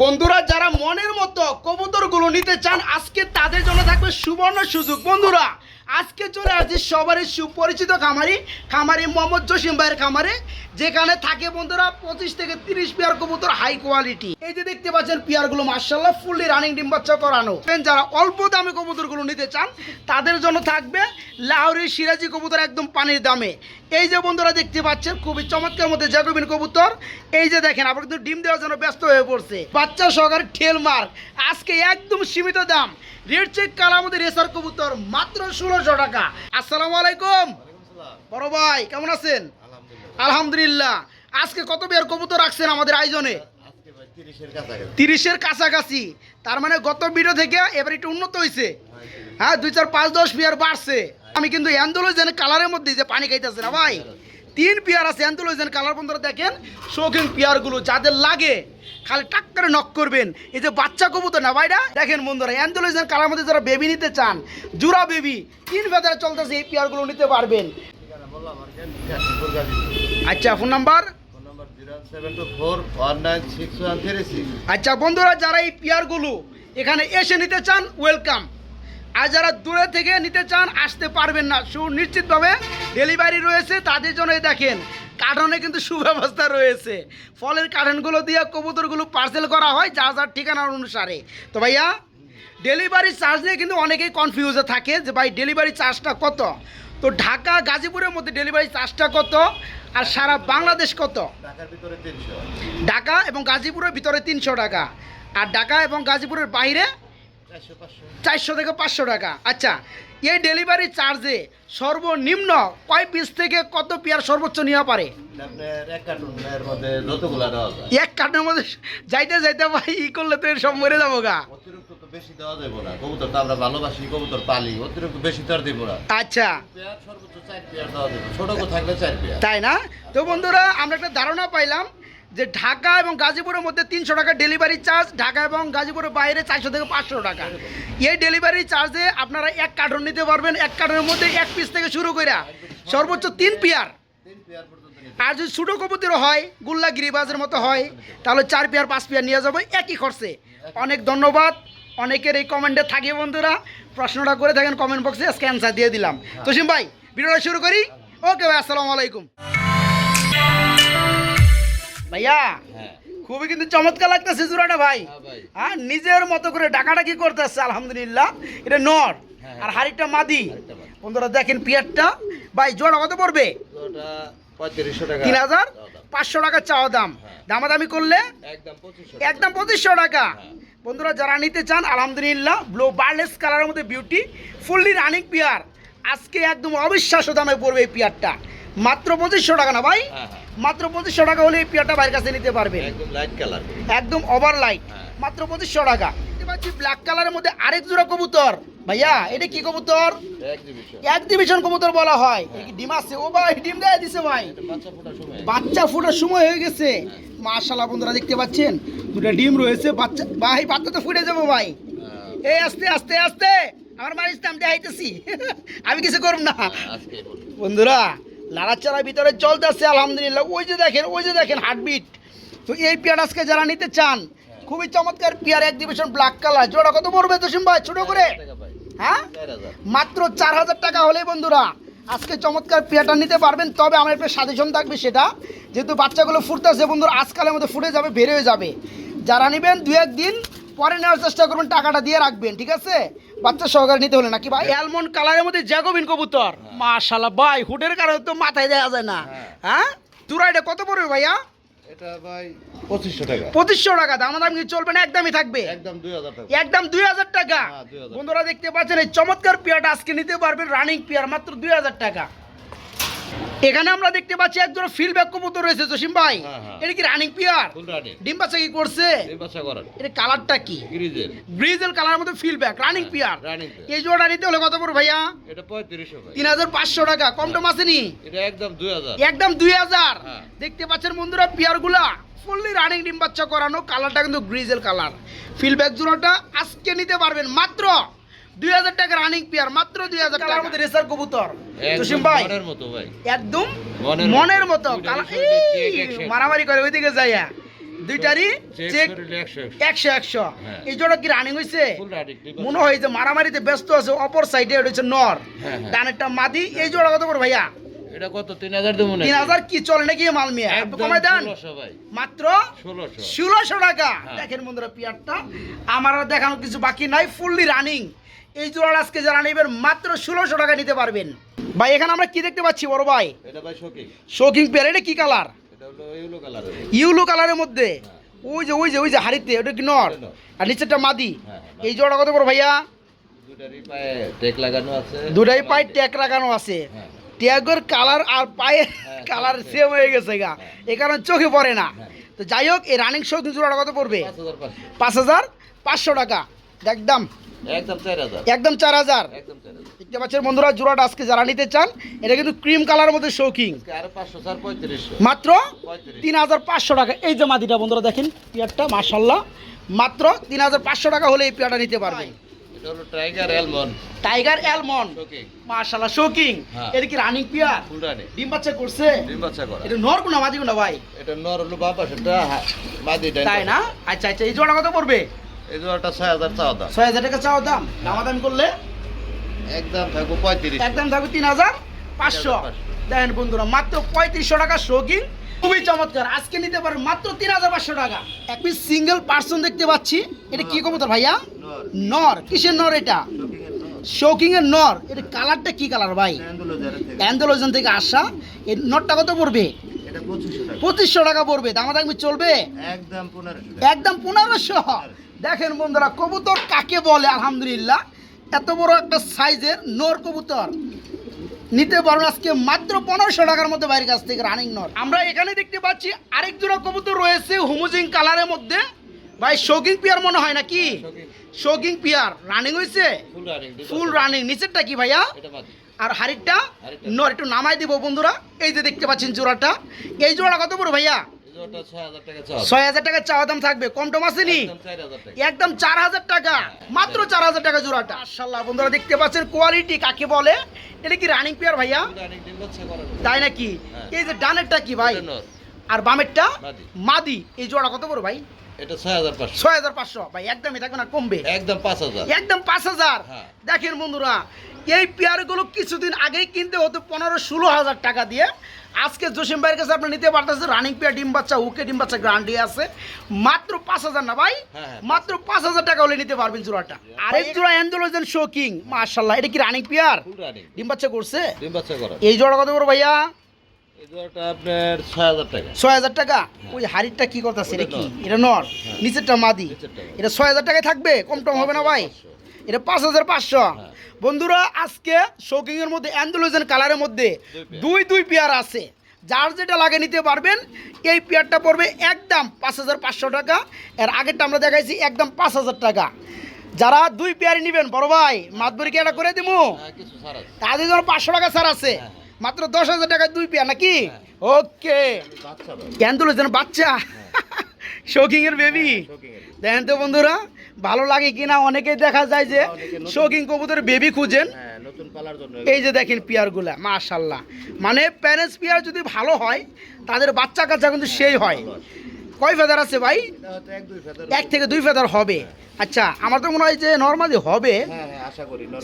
বন্ধুরা যারা মনের মতো কবুতরগুলো নিতে চান আজকে তাদের জন্য থাকবে সুবর্ণ সুযোগ। বন্ধুরা আজকে চলে আসছি সবারই সুপরিচিত খামারি খামারি মোহাম্মদ জসিম ভাইয়ের খামারে, যেখানে থাকে বন্ধুরা পঁচিশ থেকে তিরিশ পেয়ার কবুতর হাই কোয়ালিটি এই যে দেখতে পাচ্ছেন পেয়ারগুলো মার্শাল্লাহ ফুললি রানিং ডিম বাচ্চা করানো। যারা অল্প দামে কবুতরগুলো নিতে চান, তাদের জন্য থাকবে লাহোরি সিরাজি কবুতর একদম পানির দামে। এই যে বন্ধুরা দেখতে পাচ্ছেন, খুবই চমৎকার মধ্যে জ্যাকোবিন কবুতর। এই যে দেখেন আবার কিন্তু ডিম দেওয়ার জন্য ব্যস্ত হয়ে পড়ছে। বাচ্চা সহকারে ঠেল মার্ক আজকে একদম সীমিত দাম। রেড চেক কালার মধ্যে রেসার কবুতর, মাত্র ষোলোশো টাকা। আসসালামু আলাইকুম। বড় ভাই কেমন আছেন? আলহামদুলিল্লাহ। আজকে কত বের কবুতর রাখছেন আমাদের আয়োজনে? তিরিশের কাছাকাছি। তার মানে গত ভিডিও থেকে এবার একটু উন্নত হয়েছে হ্যাঁ দুই চার পাঁচ দশ বিয়ার বাড়ছে। আমি কিন্তু অ্যান্ডোলজেন কালারের মধ্যে যে পানি খাইতেছে না ভাই? তিন পেয়ার আছে অ্যান্ডোলজেন কালার বন্ধুরা দেখেন। শৌখিন পেয়ারগুলো যাদের লাগে খালি টাক করে নক করবেন। এই যে বাচ্চা কবুতর না ভাইরা দেখেন বন্ধুরা অ্যান্ডোলজেন কালার মধ্যে যারা বেবি নিতে চান জুরা বেবি তিন ফেদারে চলতেছে এই পেয়ারগুলো নিতে পারবেন। আচ্ছা ফোন নাম্বার আচ্ছা বন্ধুরা যারা এই পেয়ারগুলো এখানে এসে নিতে চান ওয়েলকাম আর যারা দূরে থেকে নিতে চান আসতে পারবেন না। সুনিশ্চিতভাবে ডেলিভারি রয়েছে তাদের জন্য দেখেন কার্টনে কিন্তু সুব্যবস্থা রয়েছে। ফলের কার্টনগুলো দিয়ে কবুতরগুলো পার্সেল করা হয় যা যার ঠিকানার অনুসারে। তো ভাইয়া ডেলিভারি চার্জ নিয়ে কিন্তু অনেকেই কনফিউজে থাকে যে ভাই ডেলিভারি চার্জটা কত? তো ঢাকা গাজীপুরের মধ্যে ডেলিভারি চার্জটা কত? আর সারা বাংলাদেশ কত? ঢাকার ভিতরে তিনশো। ঢাকা এবং গাজীপুরের ভিতরে তিনশো টাকা। আর ঢাকা এবং গাজীপুরের বাইরে চারশো থেকে পাঁচশো টাকা। আচ্ছা এই ডেলিভারি চার্জে সর্বনিম্ন কয় পিস থেকে কত পেয়ার সর্বোচ্চ নেওয়া পারে? এক কার্টুনের মধ্যে যাইতে যাইতে ভাই ই করলে তো সব মরে যাব গা। বেশি দেওয়া যাবে না। কবুতর তো আমরা ভালোবাসি কবুতর পালি অতিরিক্ত বেশি তো আর দেবো না। আচ্ছা। সর্বোচ্চ চার পেয়ার দেওয়া যাবে ছোট থাকলে চার পেয়ার। তাই না? তো বন্ধুরা আমরা একটা ধারণা পাইলাম যে ঢাকা এবং গাজীপুরের মধ্যে তিনশো টাকা ডেলিভারি চার্জ ঢাকা এবং গাজীপুরের বাইরে চারশো থেকে পাঁচশো টাকা। এই ডেলিভারি চার্জে আপনারা এক কার্টন নিতে পারবেন এক কার্টনের মধ্যে এক পিস থেকে শুরু করে সর্বোচ্চ তিন পেয়ার। আর যদি ছোটো কবুতরও হয় গুল্লা গিরিবাজের মতো হয় তাহলে চার পেয়ার পাঁচ পেয়ার নিয়ে যাব একই খরচে। অনেক ধন্যবাদ। অনেকের এই কমেন্টে থাকে বন্ধুরা। প্রশ্নটা করে থাকেন কমেন্ট বক্সে আজকে অ্যান্সার দিয়ে দিলাম। তোসিম ভাই ভিডিওটা শুরু করি। ওকে ভাই আসসালামু আলাইকুম। ভাইয়া হ্যাঁ। খুবই কিন্তু চমৎকার লাগতেছে জোড়াটা ভাই। হ্যাঁ ভাই। হ্যাঁ নিজের মতো করে ডাকাডাকি করতেছে আলহামদুলিল্লাহ। এটা নর হ্যাঁ। আর হাড়িটা মাদি। বন্ধুরা দেখেন পিয়ারটা। ভাই জোড়া কত পড়বে? তিন হাজার পাঁচশো টাকা চাওয়া দাম। হ্যাঁ। দামাদামি করলে? একদম পঁচিশশো টাকা। হ্যাঁ। বন্ধুরা যারা নিতে চান আলহামদুলিল্লাহ ব্লু বার্লেস কালারের মধ্যে বিউটি ফুললি রানিং পিয়ার আজকে একদম অবিশ্বাস্য দামে পড়বে এই পিয়ারটা মাত্র পঁচিশশো টাকা না ভাই? হ্যাঁ হ্যাঁ। মাত্র পঁচিশশো টাকা হলে এই পিয়ারটা বাইরের কাছে নিতে পারবেন। একদম লাইট কালার একদম ওভার লাইট হ্যাঁ। মাত্র পঁচিশশো টাকা। দেখতে পাচ্ছি ব্ল্যাক কালারের মধ্যে আরেক জোড়া কবুতর। ভাইয়া এটা কি কবুতর? এক্সিবিশন এক কবুতর বলা হয়। ডিম আছে? ও ভাই ডিম দেয় দিছে ভাই। বাচ্চা ফোটার সময়। হয়ে গেছে। মাশাল্লাহ বন্ধুরা দেখতে পাচ্ছেন? দুটো ডিম রয়েছে বাচ্চা ভাই বাচ্চা তো ফুটে যাব ভাই। হ্যাঁ, এই আস্তে আস্তে আস্তে। আমার মারিস আমি দেখাইতেছি আমি কিছু করব না। বন্ধুরা লাড়াচাড়ার ভিতরে চলতেছে আলহামদুলিল্লাহ। ওই যে দেখেন ওই যে দেখেন হার্টবিট তো এই পেয়ার আজকে যারা নিতে চান খুবই চমৎকার পেয়ার এক ডিভিশন ব্ল্যাক কালার জোড়া কত পড়বে তো ভাই? ছোট করে? হ্যাঁ? মাত্র চার হাজার টাকা হলেই বন্ধুরা আজকে চমৎকার পেয়ারটা নিতে পারবেন। তবে আমার একটা সাজেশন থাকবে সেটা যেহেতু বাচ্চাগুলো ফুটতেছে বন্ধুরা আজকালের মধ্যে ফুটে যাবে বের হয়ে যাবে। যারা নেবেন দু একদিন পরে নেওয়ার চেষ্টা করবেন টাকাটা দিয়ে রাখবেন ঠিক আছে? বাচ্চা সহকারে নিতে হলে নাকি ভাই? অ্যালমন্ড কালারের মধ্যে জ্যাকোবিন কবুতর। মাশাল্লাহ ভাই হুডের কারণে তো মাথায় দেওয়া যায় না। হ্যাঁ। হ্যাঁ? তুরা এটা কত পড়বে ভাইয়া? এটা ভাই পঁচিশশো টাকা। পঁচিশশো টাকা দাম দাম কি চলবে না? একদমই থাকবে। একদম দুই হাজার টাকা। একদম দুই হাজার টাকা। হ্যাঁ, 2000 বন্ধুরা দেখতে পাচ্ছেন এই চমৎকার পেয়ারটা আজকে নিতে পারবেন রানিং পেয়ার মাত্র দুই হাজার টাকা। এখানে আমরা দেখতে পাচ্ছি একজন ফিল ব্যাক কবুতর রয়েছে জসিম ভাই। হ্যাঁ, হ্যাঁ। এটা কি রানিং পেয়ার ডিম বাচ্চা কি করছে? এটা কালারটা কি? গ্রিজের ব্রিজেল কালার মধ্যে ফিল ব্যাক রানিং হ্যাঁ, পেয়ার এই জোড়া নিতে হলে কত পড়বে ভাইয়া? এটা পঁয়ত্রিশশো ভাই। তিন হাজার পাঁচশো টাকা। কম টম আসেনি এটা একদম দুই হাজার। একদম দুই হাজার। হ্যাঁ। দেখতে পাচ্ছেন বন্ধুরা পেয়ারগুলা ফুললি রানিং ডিম বাচ্চা করানো। কালারটা কিন্তু গ্রিজেল কালার ফিলব্যাক জোড়াটা আজকে নিতে পারবেন। মাত্র দুই হাজার টাকা রানিং পেয়ার মাত্র দুই হাজার টাকার মধ্যে রেসার কবুতর। জসিম ভাই মনের মতো ভাই। একদম মনের। মারামারি করে ওইদিকে যাইয়া। দুইটারই চেক চেক একশো একশো। একশো একশো। হ্যাঁ। এই জোড়া কি রানিং হয়েছে মনে হয় যে মারামারিতে ব্যস্ত আছে অপর সাইডে ওটা হচ্ছে নর। হ্যাঁ, হ্যাঁ। ডানেরটা মাদি। এই জোড়া কত করে ভাইয়া? এটা কত? না কি চলে নাকি মাল মিয়া একটু একদম কমাই দেন। মাত্র ষোলোশো। ষোলোশো টাকা। দেখেন বন্ধুরা পিয়ারটা আমার আর দেখানোর কিছু বাকি নাই ফুললি রানিং এই জোড়া আজকে যারা নেবেন মাত্র ষোলোশো টাকা নিতে পারবেন। ভাই এখানে আমরা কি দেখতে পাচ্ছি বড় ভাই? শোকিং পেয়ার এটা কি কালার? ইউলো কালারের মধ্যে? ওই যে ওই যে ওই যে হাড়িতে ওটা কি নর? আর নিচেরটা মাদি? হ্যাঁ, হ্যাঁ, এই জোড়া কত বড় ভাইয়া? দুটাই পায়ে ট্যাগ লাগানো আছে। হ্যাঁ। ট্যাগের কালার আর পায়ের হ্যাঁ, কালার সেম হয়ে গেছে গা। হ্যাঁ। এই কারণে চোখে পড়ে না। হ্যাঁ। তো যাই হোক এই রানিং শোকিং জোড়াটা কত পড়বে? পাঁচ হাজার পাঁচশো টাকা। একদম। একদম চার হাজার। একদম চার হাজার। একদম চার হাজার। দেখতে পাচ্ছেন বন্ধুরা জোড়াটা আজকে যারা নিতে চান এটা কিন্তু ক্রিম কালারের মধ্যে শৌকিং মাত্র তিন হাজার পাঁচশো টাকা। এই যে মাদিটা বন্ধুরা দেখেন পিয়ারটা মার্শাল্লাহ মাত্র তিন হাজার পাঁচশো টাকা হলে এই পিয়ারটা নিতে পারবেন। টাইগার অ্যালমন টাইগার অ্যালমন্ড শোকিং হ্যাঁ। এটা কি রানিং পিয়ার? ডিম বাচ্চা করছে? ডিম বাচ্চা করা। এটা নর কোনা মাদি কোনা ভাই? এটা নর হলো বাবা সেটা মাদি তাই না? আচ্ছা আচ্ছা এই জোড়া কত পড়বে? এই জোড়াটা ছয় হাজার চাওয়া দাম। ছয় হাজার টাকা চাও দাম? দামাদামি করলে? একদম থাকব পঁয়ত্রিশ একদম থাকবে তিন হাজার পাঁচশো। 3,500 দেখেন বন্ধুরা মাত্র পঁয়ত্রিশশো টাকা শৌকিং খুবই চমৎকার। আজকে নিতে পারেন মাত্র তিন হাজার পাঁচশো টাকা। এক পিস সিঙ্গেল পার্সন দেখতে পাচ্ছি। এটা কি কবুতর ভাইয়া? নর। কিসের নর এটা? শোকিং এর নর। এটা কালারটা কি কালার ভাই? থেকে। আসা। এই নটটা কত পড়বে? পঁচিশশো টাকা। পড়বে। দামাদামি চলবে? একদম পনেরোশো একদম পনেরোশো। দেখেন বন্ধুরা কবুতর কাকে বলে আলহামদুলিল্লাহ। এত বড় একটা সাইজের নর কবুতর। নিতে পারবেন আজকে মাত্র পনেরোশো টাকার মধ্যে বাইরের কাছ থেকে রানিং নর। আমরা এখানে দেখতে পাচ্ছি আরেক জোড়া কবুতর রয়েছে হুমুজিং কালারের মধ্যে। ভাই শৌকিং পিয়ার মনে হয় নাকি? শোকিং শৌকিং পিয়ার রানিং হয়েছে? ফুল রানিং নিচেরটা কি ভাইয়া? আর হাড়িটা হাড়িটা। নর একটু নামাই দিব বন্ধুরা। এই যে দেখতে পাচ্ছেন জোড়াটা। এই জোড়া কত বড় ভাইয়া? ছয় হাজার টাকা চাওয়া দাম। থাকবে কম টম আসেনি একদম চার হাজার টাকা। মাত্র চার হাজার টাকা জোড়াটা। মার্শাল্লাহ বন্ধুরা দেখতে পাচ্ছেন কোয়ালিটি কাকে বলে? এটা কি রানিং পেয়ার ভাইয়া? তাই নাকি? হ্যাঁ। এই যে ডানেরটা কি ভাই? আর বামেরটা? মাদি। মাদি। এই জোড়া কত বড় ভাই? এটা ছয় হাজার পাঁচশো। ছয় হাজার পাঁচশো। ভাই একদমই থাকবে না কমবে। একদম পাঁচ হাজার। একদম পাঁচ হাজার। হ্যাঁ। দেখেন বন্ধুরা এই পেয়ারগুলো কিছুদিন আগেই কিনতে হতো পনেরো ষোলো হাজার টাকা দিয়ে। আজকে জসিম ভাইয়ের কাছে আপনি নিতে পারতেছেন রানিং পেয়ার ডিম বাচ্চা উকে ডিম বাচ্চা গ্রান্ডি আছে। মাত্র পাঁচ হাজার না ভাই? হ্যাঁ, হ্যাঁ। মাত্র পাঁচ হাজার টাকা হলে নিতে পারবেন জোড়াটা। আরেক জোড়া অ্যান্ডোলজেন শোকিং মাশাল্লাহ এটা কি রানিং পেয়ার ডিম বাচ্চা করছে? ডিম বাচ্চা করা। এই জোড়া কত বড় ভাইয়া? আপনার ছয় হাজার টাকা। ছয় হাজার টাকা? ওই হাড়িটা কি করতেছে এটা কি? এটা নর? নিচেরটা মাদি? এটা ছয় হাজার টাকায় থাকবে? কম টম হবে না ভাই? এটা পাঁচ হাজার পাঁচশো। হ্যাঁ। বন্ধুরা আজকে মধ্যে অ্যান্ডোলোজেন কালারের মধ্যে দুই দুই পেয়ার আছে। যার যেটা লাগে নিতে পারবেন এই পেয়ারটা পড়বে একদম পাঁচ হাজার পাঁচশো টাকা। এর আগেরটা আমরা দেখাইছি একদম পাঁচ হাজার টাকা। যারা দুই পেয়ারই নেবেন বড় ভাই মাতবরি কি এটা করে দিব হ্যাঁ তাদের জন্য পাঁচশো টাকা স্যার আছে। হ্যাঁ। মাত্র দশ হাজার টাকায় দুই পেয়া নাকি? ওকে। কেন তুলেছেন? বাচ্চা? শৌকিং এর বেবি শোকিং দেখেন তো বন্ধুরা ভালো লাগে কিনা অনেকেই দেখা যায় যে শৌকিং কবুতর বেবি খুঁজেন। হ্যাঁ এই যে দেখেন পিয়ারগুলা মাশাল্লাহ মানে প্যারেন্টস পিয়ার যদি ভালো হয় তাদের বাচ্চা কাচ্চা কিন্তু সেই হয়। কয় ফেদার আছে ভাই? এক থেকে দুই ফেদার হবে। আচ্ছা আমার তো মনে হয় যে নর্মালি হবে।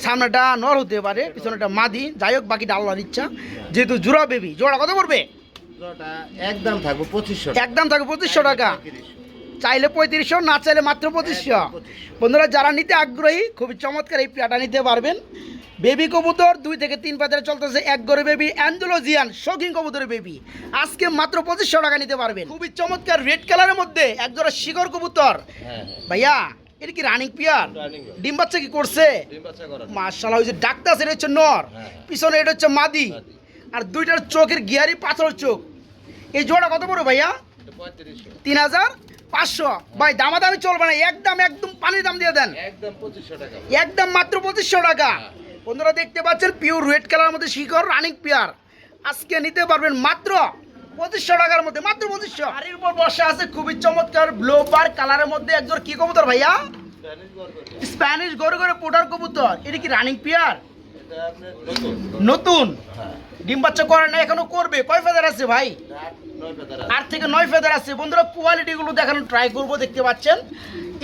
সামনেটা নর হতে পারে পিছনেটা মাদি। যাই হোক বাকিটা আল্লাহর ইচ্ছা। যেহেতু জোড়া বেবি জোড়া কত পড়বে? একদম থাকবে পঁচিশশো একদম থাকবে পঁচিশশো টাকা। চাইলে পঁয়ত্রিশশো না চাইলে মাত্র পঁচিশশো। বন্ধুরা যারা নিতে আগ্রহী খুবই চমৎকার এই পেয়াটা নিতে পারবেন। বেবি কবুতর দুই থেকে তিন পাতারে চলতেছে এক গড়ে বেবি অ্যান্ডোলজিয়ান শৌখিন কবুতরের বেবি। আজকে মাত্র পঁচিশশো টাকা নিতে পারবেন। খুবই চমৎকার রেড কালারের মধ্যে এক জোড়া শিকর কবুতর। হ্যাঁ হ্যাঁ। ভাইয়া এটা কি রানিং পিয়ার? ডিম বাচ্চা কি করছে? মার্শাল ওই যে ডাক্তার এটা হচ্ছে নর। হ্যাঁ। পিছনে এটা হচ্ছে মাদি। মাদি। আর দুইটার চোখের গিয়ারি পাথর চোখ। এই জোড়া কত বড় ভাইয়া? তিন হাজার? পাঁচশো। ভাই দামাদামি চলবে না। একদম একদম পানির দাম দিয়ে দেন। একদম পঁচিশশো টাকা। একদম মাত্র পঁচিশশো টাকা। বন্ধুরা দেখতে পাচ্ছেন পিওর রেড কালার মধ্যে শিকড় রানিং পেয়ার আজকে নিতে পারবেন মাত্র পঁচিশশো টাকার মধ্যে মাত্র পঁচিশশো। বাড়ির উপর বসা আছে খুবই চমৎকার ব্লো বার কালারের মধ্যে একজন কি কবুতর ভাইয়া? স্প্যানিশ গরু গরু। পোটার কবুতর। এটা কি রানিং পেয়ার নতুন। নতুন? হ্যাঁ। ডিম বাচ্চা করে না এখনও করবে। কয় ফেদার আছে ভাই? আট, থেকে নয় ফেদার আছে। বন্ধুরা কোয়ালিটি গুলো দেখানো ট্রাই করব দেখতে পাচ্ছেন।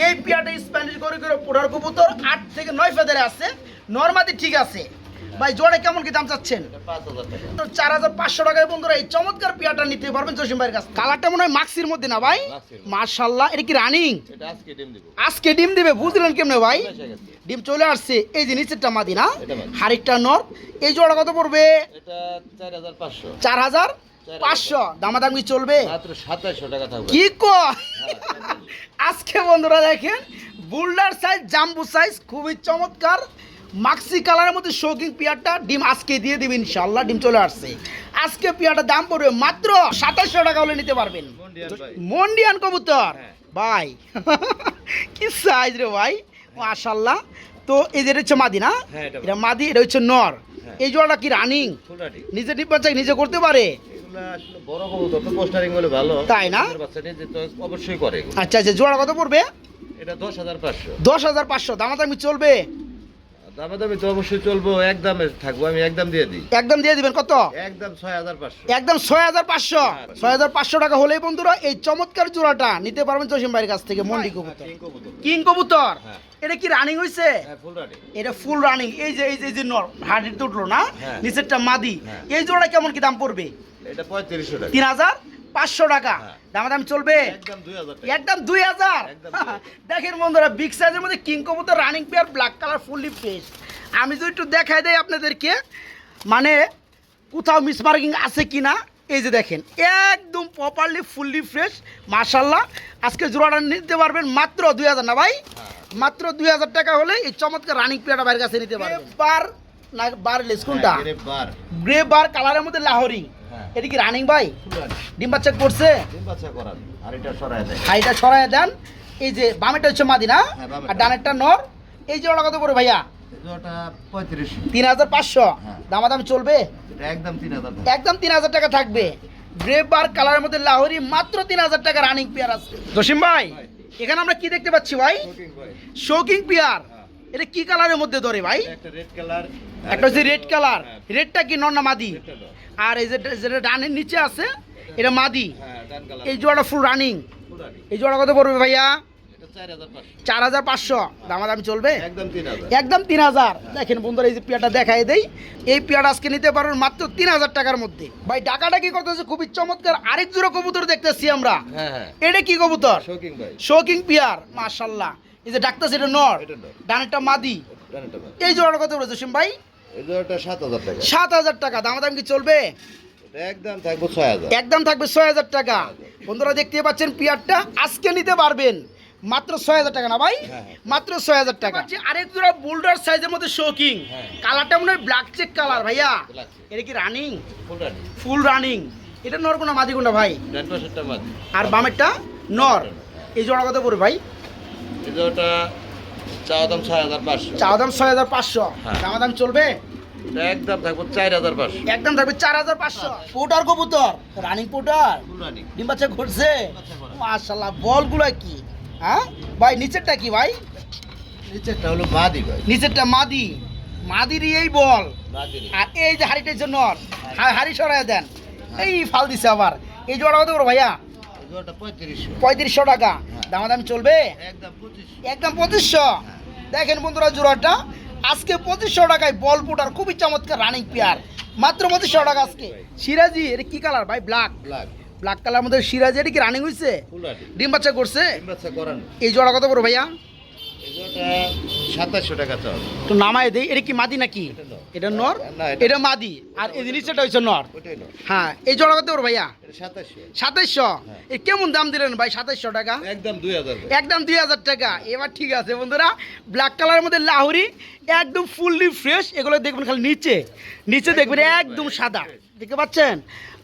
এই পিয়াটা স্প্যানিশ করে করে পোড়ার কবুতর আট থেকে নয় ফেদারে আছে। নর্মাদি ঠিক আছে। ভাই জোড়ে কেমন কি দাম চাচ্ছেন? চার হাজার পাঁচশো টাকায় বন্ধুরা এই চমৎকার পিয়াটা নিতে পারবেন জসিম ভাইয়ের কাছে কালারটা মনে হয় মাক্সির মধ্যে না ভাই? মার্শাল্লাহ এটা কি রানিং আজকে ডিম দিব। বুঝলেন কেমনে ভাই? ডিম চলে আসছে এই যে নিচেরটা মাদি না। হারিকটা নর এই জোড়া কত পড়বে? চার হাজার পাঁচশো। দামাদামি চলবে? কি কো? আজকে বন্ধুরা দেখেন বুল্ডার সাইজ জাম্বু সাইজ খুবই চমৎকার। মাক্সি কালারের মধ্যে শৌকিং পিয়ারটা ডিম আজকে দিয়ে দিবেন ইনশাল্লাহ ডিম চলে আসছে। আজকে পিয়ারটার দাম পড়বে মাত্র সাতাশশো টাকা হলে নিতে পারবেন। মন্ডিয়ান কবুতর। ভাই কি সাইজ রে ভাই মাশাল্লাহ তো এই যে হচ্ছে মাদি না? হ্যাঁ, এটা মাদি। এটা হচ্ছে নর। হ্যাঁ। এই জোড়াটা কি রানিং নিজে ডিম বাচ্চা নিজে করতে পারে? তাই না? অবশ্যই করে আচ্ছা আচ্ছা জোড়া কত পড়বে? এটা দশ হাজার পাঁচশো। দশ হাজার পাঁচশো দামাদামি চলবে। দামে দামে তো অবশ্যই চলবো একদমে থাকব আমি একদম দিয়ে দিই। একদম দিয়ে দিবেন কত? একদম ছয় হাজার পাঁচশো। একদম ছয় হাজার পাঁচশো। হ্যাঁ। ছয় হাজার পাঁচশো টাকা হলেই বন্ধুরা এই চমৎকার জোড়াটা নিতে পারবেন জসিম ভাইয়ের কাছ থেকে মন্ডি কবুতর। কিং কবুতর। কবুতর? হ্যাঁ। এটা কি রানিং হয়েছে হ্যাঁ এটা ফুল রানিং এই যে এই যে এই যে নর হাড়িতে উঠল না? হ্যাঁ। নিচেরটা মাদি। হ্যাঁ। এই জোড়া কেমন কি দাম পড়বে? এটা পঁয়ত্রিশশো টাকা। তিন হাজার? পাঁচশো টাকা। হ্যাঁ। দামাদাম চলবে? একদম দুই হাজার টাকা। একদম দুই হাজার? একদম 2000 দেখেন বন্ধুরা বিগ সাইজের মধ্যে কিং কবুতর running pair black colour fully fresh আমি যদি একটু দেখাই দেয় আপনাদেরকে মানে কোথাও মিসমার্কিং আছে কি না এই যে দেখেন একদম প্রপারলি ফুললি ফ্রেশ মার্শাল্লাহ আজকে জোড়াটা নিতে পারবেন মাত্র দুই হাজার না ভাই? মাত্র দুই হাজার টাকা হলে এই চমৎকার রানিং পেয়ারটা বাইরের কাছে নিতে পারবেন। বার না বার লেস কোনটা? হ্যাঁ, বার গ্রে বার কালারের মধ্যে লাহোরি। হ্যাঁ। এটা কি রানিং ভাই ডিম বাচ্চা করছে? ডিম বাচ্চা করান আর এটা হাইটা ছড়ায় দেন। এই যে বামেটা হচ্ছে মাদি না হ্যাঁ। আর ডানেরটা নর। এই যে ওটা কত করে ভাইয়া? তিন হাজার পাঁচশো। হ্যাঁ। দামাদাম চলবে? একদম তিন হাজার টাকা। একদম তিন হাজার টাকা থাকবে। গ্রে বার কালারের মধ্যে লাহোরি মাত্র তিন হাজার টাকা রানিং পেয়ার আছে। জসিম ভাই এখানে আমরা কি দেখতে পাচ্ছি ভাই? শোকিং পেয়ার এটা কি কালারের মধ্যে ধরে ভাই? একটা রেড কালার একটা হচ্ছে রেড কালার হ্যাঁ, রেডটা কি নর না মাদি। আর এই যে যেটা ডানের নিচে আছে এটা মাদি। হ্যাঁ এই জোড়াটা ফুল রানিং এই জোড়া কত পড়বে ভাইয়া? চার হাজার পাঁচশো। পাঁচশো। দামাদামি চলবে? একদম তিন হাজার। দেখেন বন্ধুরা এই যে পিয়াটা দেখাই দেই। এই পিয়াটা আজকে নিতে পারবেন মাত্র তিন হাজার টাকার মধ্যে। ভাই টাকাটা কি করতেছে? খুবই চমৎকার। আরেক জোড়া কবুতর দেখতেছি আমরা। হ্যাঁ হ্যাঁ। এটা কি কবুতর? শৌকিং পিয়ার মাশাল্লাহ এই যে ডাক্তার এটা নর। ডানেরটা মাদি। এই জোড়াটা কত বলেছে সিম ভাই? সাত হাজার টাকা। দামাদাম কি চলবে? একদম থাকব ছয় হাজার। একদম থাকবে ছয় হাজার টাকা। বন্ধুরা দেখতে পাচ্ছেন পিয়ারটা আজকে নিতে পারবেন। মাত্র ছয় হাজার টাকা না ভাই? হ্যাঁ, হ্যাঁ। মাত্র ছয় হাজার টাকা। আরেক জোড়া বুলডার সাইজের মধ্যে শোকিং হ্যাঁ। কালারটা মনে হয় ব্ল্যাক চেক কালার ভাইয়া। এটা কি রানিং ফুল রানিং এটা নর কোনা মাদি কোনটা ভাই? আর বামেরটা নর। এই জোড়া কত পড়বে ভাই? এই জোড়াটা চাওয়া দাম ছয় হাজার পাঁচশো। চাওয়া দাম ছয় হাজার পাঁচশো। হ্যাঁ। দামা দাম চলবে? একদম থাকব চার হাজার পাঁচশো। একদম থাকবে চার হাজার পাঁচশো। পোটার কবুতর রানিং পোটার। ডিম বাচ্চা ঘুরছে। মাশাল্লাহ বলগুলো কি? হ্যাঁ? ভাই নিচেরটা কি ভাই? নিচেরটা হলো মাদি ভাই। নিচেরটা মাদি। মাদির এই বল। আর এই যে হাড়িটা জন্য হাড়ি সরাই দেন। এই ফাল দিছে আবার। এই জোড়া কত করো ভাইয়া? পঁয়ত্রিশশো। টাকা। দামাদামি চলবে? একদম একদম পঁচিশশো। দেখেন বন্ধুরা জোড়াটা। আজকে পঁচিশশো টাকায় বল পুটার খুবই চমৎকার রানিং পেয়ার মাত্র পঁচিশশো টাকা আজকে। সিরাজি এটা কি কালার ভাই? ব্ল্যাক ব্ল্যাক ব্ল্যাক কালার মধ্যে সিরাজি এটা কি রানিং হয়েছে ডিম বাচ্চা করছে? এই জোড়া কত বড় ভাইয়া? সাতাশশো টাকা তো নামায় দিই এটা কি মাদি নাকি? এটা নর। এটা মাদি। আর এই জিনিসটা হচ্ছে নর। হ্যাঁ এই জোড়া কত বড় ভাইয়া? সাতাইশশো হ্যাঁ। এ কেমন দাম দিলেন ভাই সাতাইশশো টাকা? একদম দুই হাজার একদম দুই হাজার টাকা। এবার ঠিক আছে বন্ধুরা ব্ল্যাক কালারের মধ্যে লাহুরি একদম ফুললি ফ্রেশ এগুলো দেখবেন খালি নিচে। নিচে দেখবেন একদম সাদা। দেখতে পাচ্ছেন?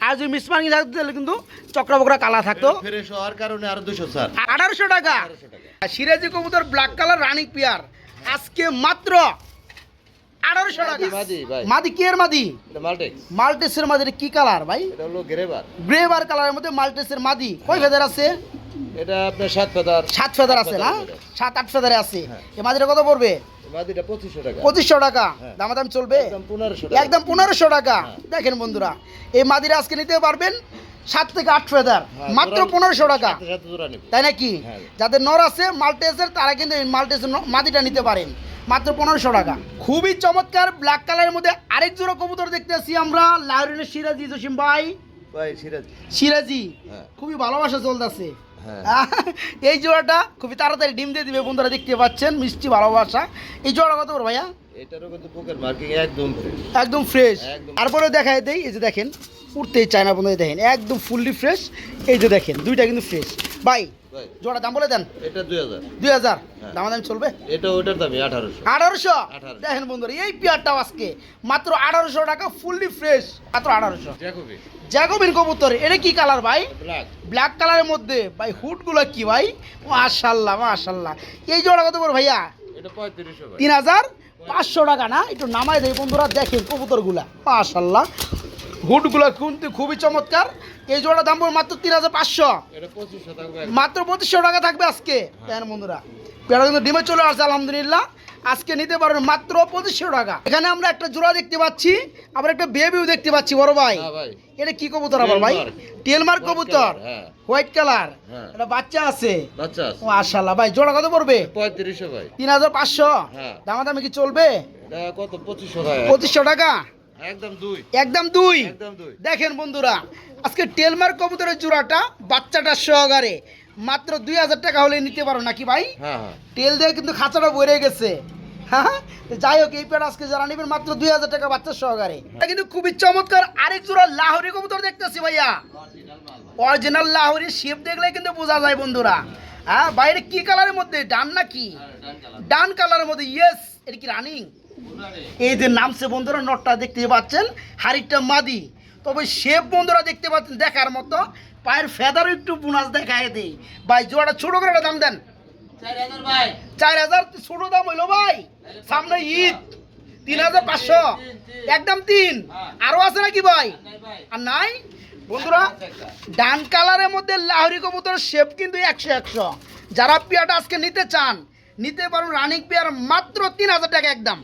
আর যদি মিসমার্কিং থাকতো তাহলে কিন্তু চক্রা বকরা কালা থাকতো। ফ্রেশ হওয়ার কারণে আরও দুশো স্যার আঠারোশো টাকা। আর সিরাজি কবুতর ব্ল্যাক কালার রানিং পিয়ার আজকে মাত্র আঠারোশো টাকা। মাদি, কি এর মাদি মাল্টেসের মাদি? কি কালার ভাই? এটা হলো কালারের মধ্যে মাল্টেসের মাদি। কয় ফেদার আছে? এটা আপনার সাত ফেদার। সাত ফেদার আছে না? সাত আট ফেদারে আছে। এ মাদিটা কত পড়বে? পঁচিশশো টাকা। হ্যাঁ। দামাদাম চলবে? একদম পনেরোশো টাকা। হ্যাঁ। দেখেন বন্ধুরা এই মাদিরা আজকে নিতে পারবেন সাত থেকে আট ফেদার। হ্যাঁ, মাত্র পনেরোশো টাকা। তাই নাকি। যাদের নর আছে মাল্টেসের তারা কিন্তু মাল্টেসের মাদিটা নিতে পারেন। মাত্র পনেরোশো টাকা। খুবই চমৎকার ব্ল্যাক কালারের মধ্যে আরেক জোড়া কবুতর দেখতে আসি আমরা। লাহরিনের সিরাজি জসিম ভাই। সিরাজ। সিরাজি। হ্যাঁ। খুবই ভালোবাসা চলতেছে। হ্যাঁ। এই জোড়াটা খুবই তাড়াতাড়ি ডিম দিয়ে দিবে বন্ধুরা দেখতে পাচ্ছেন। মিষ্টি ভালোবাসা। এই জোড়া কত বড় ভাইয়া? এটারও কিন্তু পোকের মার্কিং একদম ফ্রেশ একদম ফ্রেশ তারপরে দেখায় দেই এই যে দেখেন উঠতেই চায় না বন্ধু দেখেন একদম ফুললি ফ্রেশ এই যে দেখেন দুইটা কিন্তু ফ্রেশ ভাই জোড়া দাম বলে দেন? এটা দুই হাজার। দুই হাজার? হ্যাঁ। দাম দাম চলবে? এটা দামই আঠারোশো। আঠারোশো? দেখেন বন্ধুরা এই পেয়ারটাও আজকে মাত্র আঠারোশো টাকা ফুললি ফ্রেশ মাত্র আঠারোশো। জ্যাকোবিন কবুতর এটা কি কালার ভাই? ব্ল্যাক ব্ল্যাক কালারের মধ্যে। ভাই হুডগুলো কি ভাই? মাশাল্লাহ মাশাল্লাহ। এই জোড়া কত বড় ভাইয়া? এটা পঁয়ত্রিশশো তিন হাজার? পাঁচশো টাকা না? একটু নামাই দেয় বন্ধুরা দেখেন কবুতরগুলা। মাশাল্লাহ হুডগুলো কিন্তু খুবই চমৎকার। এই জোড়া দাম মাত্র তিন হাজার পাঁচশো। মাত্র পঁচিশশো টাকা থাকবে আজকে। কেন বন্ধুরা পেয়ারা কিন্তু ডিমে চলে আসছে আলহামদুলিল্লাহ। আজকে নিতে পারবেন মাত্র পঁচিশশো টাকা। এখানে আমরা একটা জোড়া দেখতে পাচ্ছি আবার একটা বেবিও দেখতে পাচ্ছি বড় ভাই। হ্যাঁ এটা কি কবুতর আবার ভাই। টেলমার্ক কবুতর। হ্যাঁ। হোয়াইট কালার হ্যাঁ। এটা বাচ্চা আছে। ও ভাই জোড়া কত পড়বে? পঁয়ত্রিশশো ভাই। তিন হাজার পাঁচশো। হ্যাঁ। দামাদামি কি চলবে? কত? পঁচিশশো টাকা টাকা? একদম দুই। একদম দুই? দেখেন বন্ধুরা আজকে টেলমার্ক কবুতরের জোড়াটা বাচ্চাটার সহকারে। মাত্র দুই হাজার টাকা হলে নিতে পারো নাকি ভাই? হ্যাঁ হ্যাঁ। তেল দিয়ে কিন্তু খাঁচাটা ভরে গেছে। হ্যাঁ যাই হোক এই পেট আজকে যারা নেবেন মাত্র দুই হাজার টাকা বাচ্চা সহকারে। কিন্তু খুবই চমৎকার আরেক জোড়া লাহোরি কবুতর দেখতেছি ভাইয়া। অরিজিনাল লাহোরি শেপ দেখলে কিন্তু বোঝা যায় বন্ধুরা। হ্যাঁ বাইরে কি কালারের মধ্যে? ডান নাকি? ডান কালারের মধ্যে ইয়েস এটা কি রানিং এই যে নামছে বন্ধুরা নটটা দেখতে পাচ্ছেন। হাড়িটা মাদি। তবে শেপ বন্ধুরা দেখতে পাচ্ছেন দেখার মতো। পায়ের ফেদারও একটু বোনাস দেখায় দেই। ভাই জোড়াটা ছোট করে দাম দেন। চার হাজার ছোট দাম হইল ভাই। সামনে ঈদ তিন হাজার পাঁচশো। একদম তিন। আরও আছে নাকি ভাই? আর নাই বন্ধুরা ডান কালারের মধ্যে লাহরি কবুতর শেপ কিন্তু একশো একশো। যারা পেয়ারটা আজকে নিতে চান নিতে পারুন রানিং পেয়ার মাত্র তিন হাজার টাকা একদম।